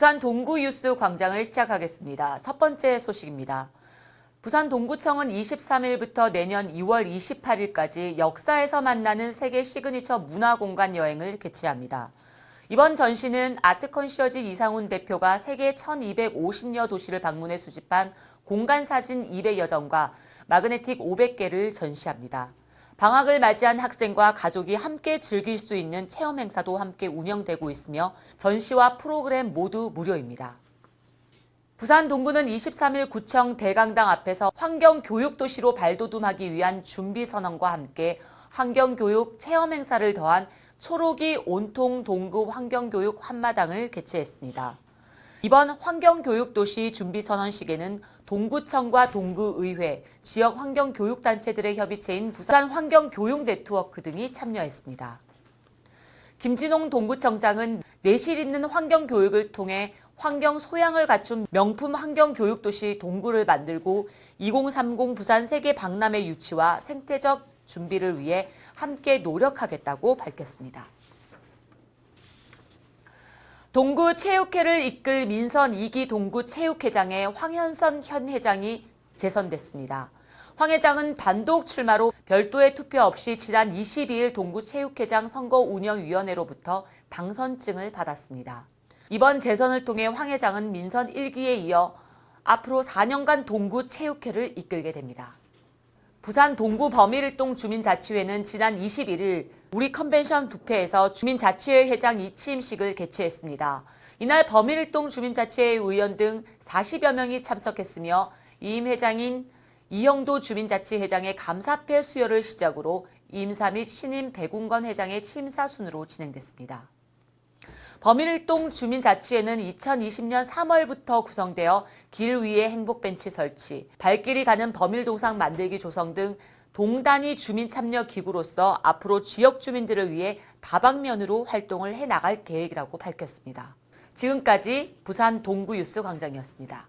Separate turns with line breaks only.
부산 동구 유스 광장을 시작하겠습니다. 첫 번째 소식입니다. 부산 동구청은 23일부터 내년 2월 28일까지 역사에서 만나는 세계 시그니처 문화공간 여행을 개최합니다. 이번 전시는 아트 컨시어즈 이상훈 대표가 세계 1250여 도시를 방문해 수집한 공간 사진 200여 점과 마그네틱 500개를 전시합니다. 방학을 맞이한 학생과 가족이 함께 즐길 수 있는 체험 행사도 함께 운영되고 있으며 전시와 프로그램 모두 무료입니다. 부산 동구는 23일 구청 대강당 앞에서 환경교육도시로 발돋움하기 위한 준비 선언과 함께 환경교육 체험 행사를 더한 초록이 온통 동구 환경교육 한마당을 개최했습니다. 이번 환경교육도시 준비선언식에는 동구청과 동구의회, 지역 환경교육단체들의 협의체인 부산 환경교육네트워크 등이 참여했습니다. 김진홍 동구청장은 내실 있는 환경교육을 통해 환경 소양을 갖춘 명품 환경교육도시 동구를 만들고 2030 부산 세계 박람회 유치와 생태적 준비를 위해 함께 노력하겠다고 밝혔습니다. 동구 체육회를 이끌 민선 2기 동구 체육회장에 황현선 현 회장이 재선됐습니다. 황 회장은 단독 출마로 별도의 투표 없이 지난 22일 동구 체육회장 선거운영위원회로부터 당선증을 받았습니다. 이번 재선을 통해 황 회장은 민선 1기에 이어 앞으로 4년간 동구 체육회를 이끌게 됩니다. 부산 동구 범일동 주민자치회는 지난 21일 우리 컨벤션 부패에서 주민자치회 회장 이취임식을 개최했습니다. 이날 범일동 주민자치회 의원 등 40여 명이 참석했으며 이임 회장인 이영도 주민자치회장의 감사패 수여를 시작으로 임사 및 신임 배궁건 회장의 침사 순으로 진행됐습니다. 범일동 주민자치회는 2020년 3월부터 구성되어 길 위에 행복벤치 설치, 발길이 가는 범일동상 만들기 조성 등 동단위 주민 참여 기구로서 앞으로 지역 주민들을 위해 다방면으로 활동을 해 나갈 계획이라고 밝혔습니다. 지금까지 부산 동구 뉴스 광장이었습니다.